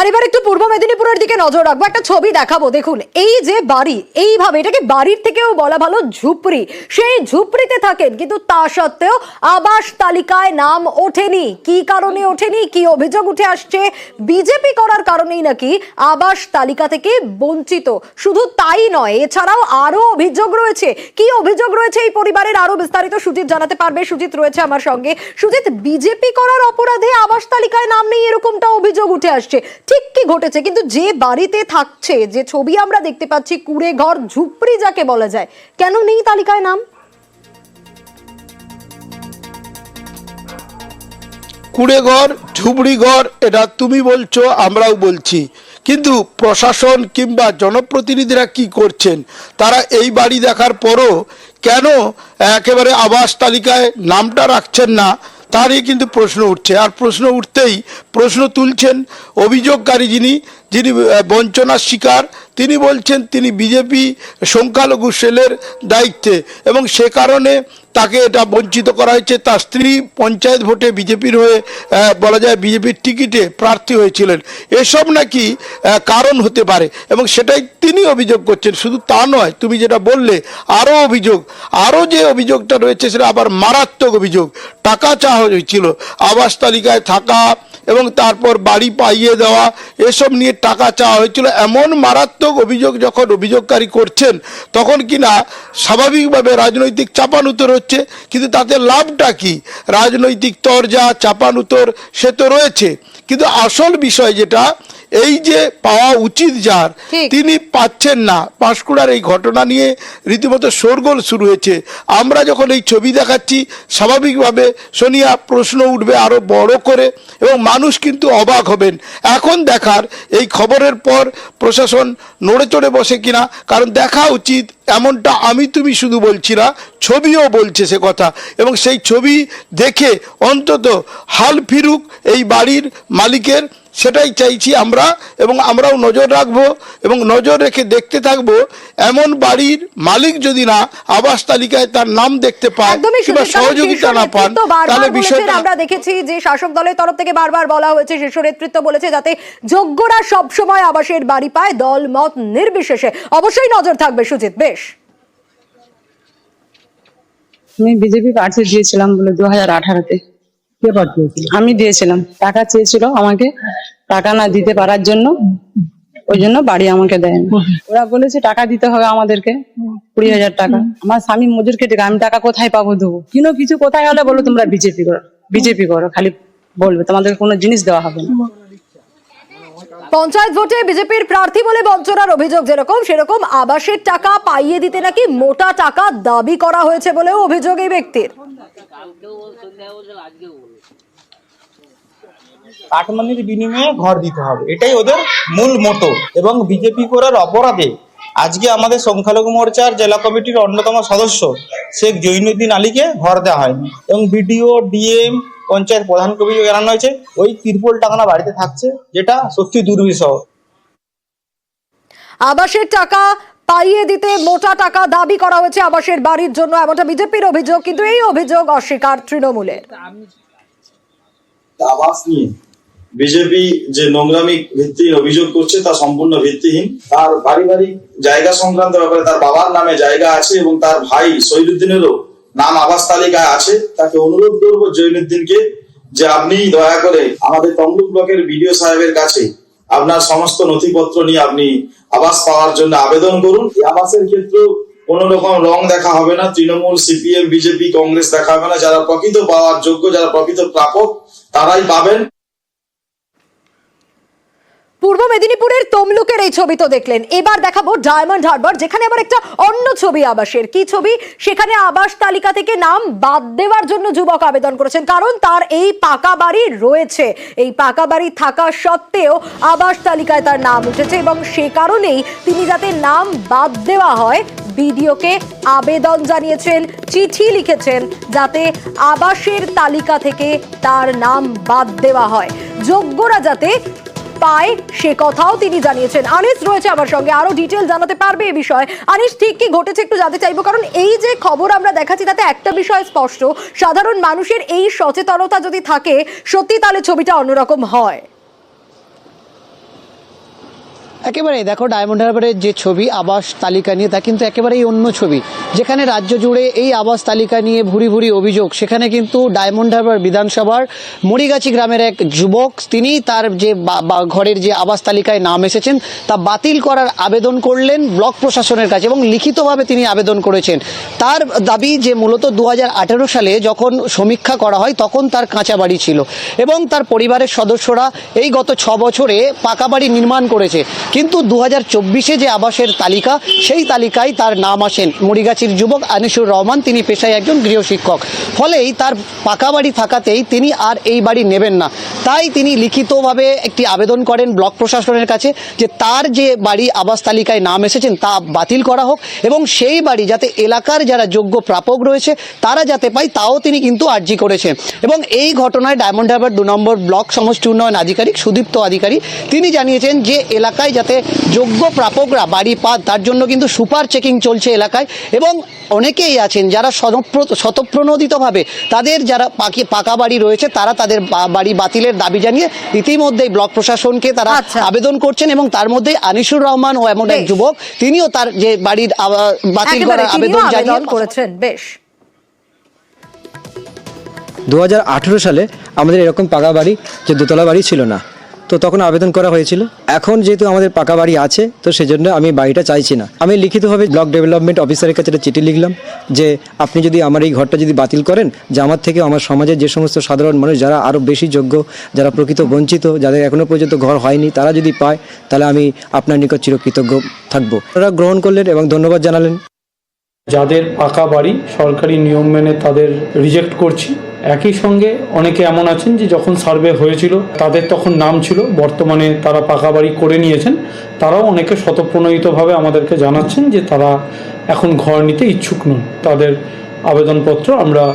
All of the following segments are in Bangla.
আর এবার একটু পূর্ব মেদিনীপুরের দিকে নজর রাখব, একটা ছবি দেখাবো। দেখুন, এই যে বাড়ি, এইভাবে এটাকে বাড়ির থেকেও বলা ভালো ঝুপড়ি। সেই ঝুপড়িতে থাকেন, কিন্তু তা সত্ত্বেও আবাস তালিকায় নাম ওঠেনি। কি কারণে ওঠেনি? কি অভিযোগ উঠে আসছে? বিজেপি করার কারণেই নাকি আবাস তালিকা থেকে বঞ্চিত। শুধু তাই নয়, এছাড়াও আরও অভিযোগ রয়েছে। কি অভিযোগ রয়েছে এই পরিবারের? আরও বিস্তারিত সুজিত জানাতে পারবে। সুজিত রয়েছে আমার সঙ্গে। সুজিত, বিজেপি করার অপরাধে আবাস তালিকায় নাম নেই, এরকমটা অভিযোগ উঠে আসছে। ঠিক কি ঘটেছে, কিন্তু যে বাড়িতে থাকছে, যে ছবি আমরা দেখতে পাচ্ছি কুড়ে ঘর ঝুপড়ি যাকে বলা যায়, কেন নেই তালিকায় নাম? কুড়ে ঘর ঝুপড়ি ঘর এটা তুমি বলছো, আমরাও বলছি। কিন্তু প্রশাসন কিংবা জনপ্রতিনিধিরা কি করছেন? তারা এই বাড়ি দেখার পরও কেন একেবারে আবাস তালিকায় নামটা রাখছেন না? তারই কিন্তু প্রশ্ন উঠছে। আর প্রশ্ন উঠতেই প্রশ্ন তুলছেন অভিযোগকারী যিনি যিনি বঞ্চনার শিকার, তিনি বলছেন তিনি বিজেপি সংখ্যালঘু সেলের দায়িত্বে এবং সে কারণে তাকে এটা বঞ্চিত করা হয়েছে। তার স্ত্রী পঞ্চায়েত ভোটে বিজেপির হয়ে বলা যায় বিজেপির টিকিটে প্রার্থী হয়েছিলেন। এসব নাকি কারণ হতে পারে এবং সেটাই তিনি অভিযোগ করছেন। শুধু তা নয়, তুমি যেটা বললে, আরও অভিযোগ, আরও যে অভিযোগটা রয়েছে সেটা আবার মারাত্মক অভিযোগ। টাকা চাওয়া হয়েছিল, আবাস তালিকায় থাকা এবং তারপর বাড়ি পাইয়ে দেওয়া, এসব নিয়ে টাকা চাওয়া হয়েছিল। এমন মারাত্মক অভিযোগ যখন অভিযোগকারী করছেন, তখন কিনা স্বাভাবিকভাবে রাজনৈতিক চাপানুতর হচ্ছে, কিন্তু তাতে লাভটা কি? রাজনৈতিক তরজা, চাপানুতর সে তো রয়েছে। কিন্তু আসল বিষয় যেটা এই যে পাওয়া উচিত যার তিনি পাচ্ছেন না। পাঁশকুড়ার এই ঘটনা নিয়ে রীতিমতো শোরগোল শুরু হয়েছে। আমরা যখন এই ছবি দেখাচ্ছি স্বাভাবিকভাবে সোনিয়া প্রশ্ন উঠবে আরও বড় করে এবং মানুষ কিন্তু অবাক হবেন। এখন দেখার এই খবরের পর প্রশাসন নড়ে চড়ে বসে কিনা কারণ দেখা উচিত এমনটা আমি তুমি শুধু বলছি না ছবিও বলছে সে কথা। এবং সেই ছবি দেখে অন্তত হাল ফিরুক এই বাড়ির মালিকের সেটাই চাইছি আমরা এবং আমরাও নজর রাখব এবং নজর রেখে দেখতে থাকব। এমন বাড়ির মালিক যদি না আবাস তালিকায় তার নাম দেখতে পায় কিংবা সহযোগিতা না পান তাহলে বিষয়টা আমরা দেখেছি যে শাসক দলের তরফ থেকে বারবার বলা হয়েছে শীর্ষ নেতৃত্ব বলেছে যাতে যোগ্যরা সব সময় আবাসের বাড়ি পায় দল মত নির্বিশেষে। অবশ্যই নজর থাকবে সুজিত বেশ। আমি বিজেপি প্রার্থী দিয়েছিলাম বলে দু হাজার আঠারোতে। আমি দিয়েছিলাম। টাকা চেয়েছিল আমাকে টাকা না দিতে পারার জন্য। ওই জন্য বাড়ি আমাকে দেয়নি। ওরা বলেছে টাকা দিতে হবে আমাদেরকে কুড়ি হাজার টাকা। আমার স্বামী মজুর খায়, আমি টাকা কোথায় পাবো দেবো? কিনো কিছু কোথায় হলে বলো তোমরা বিজেপি করো বিজেপি করো খালি বলবে তোমাদের কোনো জিনিস দেওয়া হবে না। পঞ্চায়েত ভোটে বিজেপির প্রার্থী বলে বঞ্চনার অভিযোগ যেরকম সেরকম আবাসের টাকা পাইয়ে দিতে নাকি মোটা টাকা দাবি করা হয়েছে বলেও অভিযোগ এই ব্যক্তির। কাটমানির বিনিময়ে ঘর দিতে হবে। এটাই ওদের মূল মতো। এবং বিজেপি করার অপরাধে আজকে আমাদের সংখ্যালঘু মোর্চার জেলা কমিটির অন্যতম সদস্য শেখ জৈনুদ্দিন আলীকে ঘর দেওয়া হয়নি। এবং বিডিও ডিএম পঞ্চায়েত প্রধান অভিযোগ জানানো হয়েছে ওই তিরপল টাকানা বাড়িতে থাকছে যেটা সত্যি দুর্বিষহ। আবাসের টাকা পাইয়ে দিতে মোটা টাকা দাবি করা হয়েছে আবাসের বাড়ির জন্য, এমনটা বিজেপির অভিযোগ, কিন্তু এই অভিযোগ অস্বীকার তৃণমূলের। আবাস নিয়ে বিজেপি যে নোংরামি ভিত্তিহীন অভিযোগ করছে, তা সম্পূর্ণ ভিত্তিহীন। তার পারিবারিক জায়গা সংক্রান্ত ব্যাপারে তার বাবার নামে জায়গা আছে এবং তার ভাই শহীদুদ্দিনেরও নাম আবাস তালিকায় আছে। তাকে অনুরোধ করব জৈনুদ্দিনকে যে আপনি দয়া করে আমাদের তমলুক ব্লকের বিডিও সাহেবের কাছে আপনার সমস্ত নথিপত্র নিয়ে আপনি আবাস পাওয়ার জন্য আবেদন করুন। আবাসের ক্ষেত্রেও কোন রকম রং দেখা হবে না। তৃণমূল, সিপিএম, বিজেপি, কংগ্রেস দেখা হবে না। যারা প্রকৃত পাওয়ার যোগ্য, যারা প্রকৃত প্রাপক, তারাই পাবেন। পূর্ব মেদিনীপুরের তমলুকের এই ছবি তো দেখলেন। এবার দেখাবো ডায়মন্ড হারবার যেখানে আবার একটা অন্য ছবি আবাসের। কি ছবি? সেখানে আবাস তালিকা থেকে নাম বাদ দেওয়ার জন্য যুবক আবেদন করেছেন। কারণ তার এই পাকা বাড়ি রয়েছে। এই পাকা বাড়ি থাকা সত্ত্বেও আবাস তালিকায় তার নাম উঠেছে এবং সে কারণেই তিনি যাতে নাম বাদ দেওয়া হয়, বিডিওকে আবেদন জানিয়েছেন, চিঠি লিখেছেন, যাতে আবাসের তালিকা থেকে তার নাম বাদ দেওয়া হয়। যোগ্যরা যাতে পায় সে কথাও তিনি জানিয়েছেন। আনিস রয়েছে আমার সঙ্গে। আরও ডিটেল জানাতে পারবে এই বিষয়ে। আনিস, ঠিক কি ঘটেছে একটু জানতে চাইব, কারণ এই যে খবর আমরা দেখাচ্ছি, তাতে একটা বিষয় স্পষ্ট। সাধারণ মানুষের এই সচেতনতা যদি থাকে, সত্যি তাহলে ছবিটা অন্যরকম হয়। একেবারেই দেখো ডায়মন্ড হারবারের যে ছবি, আবাস তালিকা নিয়ে, তা কিন্তু একেবারেই অন্য ছবি। যেখানে রাজ্য জুড়ে এই আবাস তালিকা নিয়ে ভুরি ভুরি অভিযোগ, সেখানে কিন্তু ডায়মন্ড হারবার বিধানসভার মরিগাছি গ্রামের এক যুবক, তিনি তার যে ঘরের যে আবাস তালিকায় নাম এসেছেন, তা বাতিল করার আবেদন করলেন ব্লক প্রশাসনের কাছে এবং লিখিতভাবে তিনি আবেদন করেছেন। তার দাবি যে মূলত দু হাজার আঠেরো সালে যখন সমীক্ষা করা হয়, তখন তার কাঁচা বাড়ি ছিল এবং তার পরিবারের সদস্যরা এই গত ছ বছরে পাকা বাড়ি নির্মাণ করেছে। কিন্তু দু হাজার চব্বিশে যে আবাসের তালিকা, সেই তালিকায় তার নাম আসেন মরিগাছির যুবক আনিসুর রহমান। তিনি পেশায় একজন গৃহশিক্ষক ফলেই তার পাকা বাড়ি থাকাতেই তিনি আর এই বাড়ি নেবেন না। তাই তিনি লিখিতভাবে একটি আবেদন করেন ব্লক প্রশাসনের কাছে যে তার যে বাড়ি আবাস তালিকায় নাম এসেছেন, তা বাতিল করা হোক এবং সেই বাড়ি যাতে এলাকার যারা যোগ্য প্রাপক রয়েছে, তারা যাতে পায়, তাও তিনি কিন্তু আর্জি করেছেন। এবং এই ঘটনায় ডায়মন্ড হারবার দু নম্বর ব্লক সমষ্টি উন্নয়ন আধিকারিক সুদীপ্ত আধিকারিক, তিনি জানিয়েছেন যে এলাকায় যাতে যোগ্য প্রাপকরা বাড়ি পান তার জন্য কিন্তু সুপার চেকিং চলছে এলাকায়। এবং অনেকেই আছেন যারা স্বতঃপ্র- স্বতঃপ্রণোদিতভাবে তাদের যারা পাকি পাকা বাড়ি রয়েছে তারা তাদের বাড়ি বাতিলের দাবি জানিয়ে ইতিমধ্যেই ব্লক প্রশাসনকে তারা আচ্ছা। আবেদন করছেন এবং তার মধ্যে আনিসুর রহমান ও এমন এক যুবক তিনিও তার যে বাড়ির বাতিল করার আবেদন জানিয়ে করেছেন বেশ। দু হাজার আঠারো সালে আমাদের এরকম পাকা বাড়ি যে দোতলা বাড়ি ছিল না তো তখন আবেদন করা হয়েছিল। এখন যেহেতু আমাদের পাকা বাড়ি আছে, তো সেজন্য আমি বাড়িটা চাইছি না। আমি লিখিতভাবে ব্লক ডেভেলপমেন্ট অফিসারের কাছে একটা চিঠি লিখলাম যে, আপনি যদি আমার এই ঘরটা যদি বাতিল করেন, যে আমার থেকে আমার সমাজের যে সমস্ত সাধারণ মানুষ যারা আরও বেশি যোগ্য, যারা প্রকৃত বঞ্চিত, যাদের এখনও পর্যন্ত ঘর হয়নি, তারা যদি পায়, তাহলে আমি আপনার নিকট চিরকৃতজ্ঞ থাকব। তারা গ্রহণ করলেন এবং ধন্যবাদ জানালেন। যাদের পাকা বাড়ি সরকারি নিয়ম মেনে তাদের রিজেক্ট করছি। একই সঙ্গে অনেকে এমন আছেন যে যখন সার্ভে হয়েছিল, তাদের তখন নাম ছিল, বর্তমানে তারা পাকা বাড়ি করে নিয়েছেন। তারাও অনেকে স্বতঃপ্রণোদিতভাবে আমাদেরকে জানাচ্ছেন যে তারা এখন ঘর নিতে ইচ্ছুক নন। তাদের আবেদনপত্র আমরা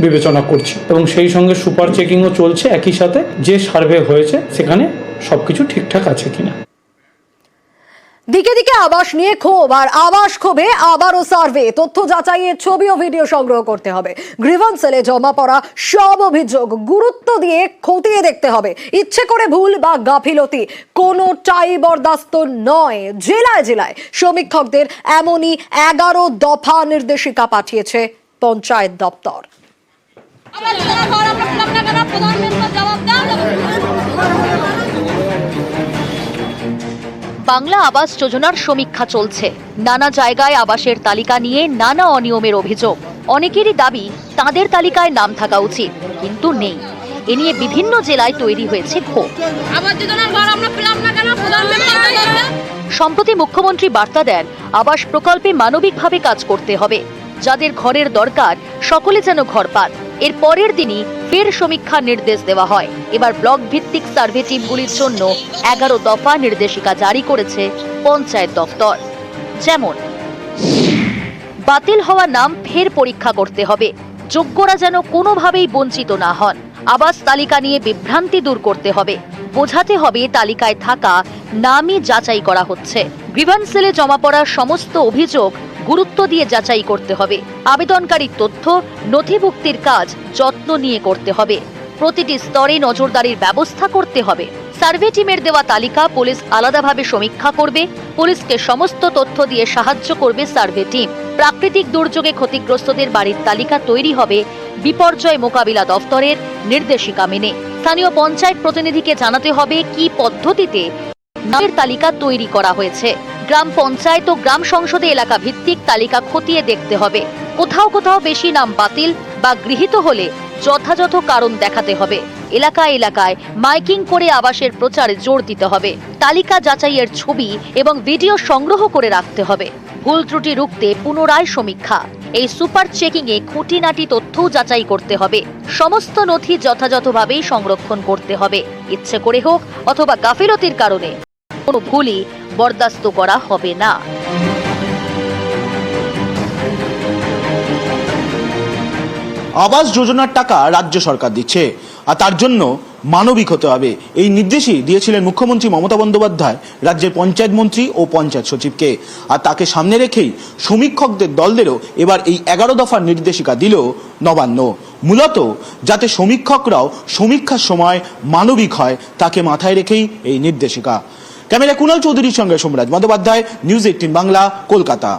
বিবেচনা করছি। এবং সেই সঙ্গে সুপার চেকিংও চলছে একই সাথে। যে সার্ভে হয়েছে, সেখানে সব কিছু ঠিকঠাক আছে কিনা। দিকে দিকে আবাস নিয়ে ক্ষোভ, আর আবাস ক্ষোভে আবারও সার্ভে। তথ্য যাচাইয়ের ছবি ও ভিডিও সংগ্রহ করতে হবে। গ্রিভান সেলে জমা পড়া সব অভিযোগ গুরুত্ব দিয়ে খতিয়ে দেখতে হবে। ইচ্ছে করে ভুল বা গাফিলতি কোনোটাই বরদাস্ত নয়। জেলায় জেলায় সমীক্ষকদের এমনই এগারো দফা নির্দেশিকা পাঠিয়েছে পঞ্চায়েত দপ্তর। আমরা বাংলা আবাস যোজনার সমীক্ষা চলছে। নানা জায়গায় আবাসের তালিকা নিয়ে নানা অনিয়মের অভিযোগ। অনেকেরই দাবি তাদের তালিকায় নাম থাকা উচিত কিন্তু নেই। এ নিয়ে বিভিন্ন জেলায় তৈরি হয়েছে ক্ষোভ। সম্প্রতি মুখ্যমন্ত্রী বার্তা দেন আবাস প্রকল্পে মানবিকভাবে কাজ করতে হবে। যাদের ঘরের দরকার সকলে যেন ঘর পান। এর পরের দিনই ফের সমীক্ষার নির্দেশ দেওয়া হয়। এবার ব্লক ভিত্তিক সার্ভে টিমগুলির জন্য এগারো দফা নির্দেশিকা জারি করেছে পঞ্চায়েত দফতর। যেমন, বাতিল হওয়া নাম ফের পরীক্ষা করতে হবে। যোগ্যরা যেন কোনোভাবেই বঞ্চিত না হন। আবাস তালিকা নিয়ে বিভ্রান্তি দূর করতে হবে। বোঝাতে হবে তালিকায় থাকা নামই যাচাই করা হচ্ছে। গ্রিভান্স সেলে জমা পড়া সমস্ত অভিযোগ গুরুত্ব দিয়ে যাচাই করতে হবে। আবেদনকারীর তথ্য, নথিভুক্তির কাজ যত্ন নিয়ে করতে হবে। প্রতিটি স্তরে নজরদারির ব্যবস্থা করতে হবে। সার্ভে টিমের দেওয়া তালিকা পুলিশ আলাদাভাবে সমীক্ষা করবে। পুলিশকে সমস্ত তথ্য দিয়ে সাহায্য করবে সার্ভে টিম। প্রাকৃতিক দুর্যোগে ক্ষতিগ্রস্তদের বাড়ির তালিকা তৈরি হবে বিপর্যয় মোকাবিলা দফতরের নির্দেশিকা মেনে। স্থানীয় পঞ্চায়েত প্রতিনিধিকে জানাতে হবে কি পদ্ধতিতে নামের তালিকা তৈরি করা হয়েছে। গ্রাম পঞ্চায়েত ও গ্রাম সংসদে এলাকা ভিত্তিক তালিকা খতিয়ে দেখতে হবে। কোথাও কোথাও বেশি নাম বাতিল বা গৃহীত হলে যথাযথ কারণ দেখাতে হবে। এলাকায় এলাকায় মাইকিং করে আবাসের প্রচারে জোর দিতে হবে। তালিকা যাচাইয়ের ছবি এবং ভিডিও সংগ্রহ করে রাখতে হবে। ভুল ত্রুটি রুখতে পুনরায় সমীক্ষা। এই সুপার চেকিং এ খুঁটিনাটি তথ্যও যাচাই করতে হবে। সমস্ত নথি যথাযথভাবেই সংরক্ষণ করতে হবে। ইচ্ছে করে হোক অথবা গাফিলতির কারণে। কোনো ভুলই বরদাস্ত করা হবে না। আবাস যোজনার টাকা রাজ্য সরকার দিচ্ছে, আর তার জন্য মানবিক হতে হবে। এই নির্দেশই দিয়েছিলেন মুখ্যমন্ত্রী মমতা বন্দ্যোপাধ্যায় রাজ্যের পঞ্চায়েত মন্ত্রী ও পঞ্চায়েত সচিবকে। আর তাকে সামনে রেখেই সমীক্ষকদের দলদেরও এবার এই এগারো দফার নির্দেশিকা দিল নবান্ন। মূলত যাতে সমীক্ষকরাও সমীক্ষার সময় মানবিক হয়, তাকে মাথায় রেখেই এই নির্দেশিকা। ক্যামেরা কুনাল চৌধুরীর সঙ্গে সোমরাজ বন্দ্যোপাধ্যায় নিউজ এইটিন বাংলা কলকাতা।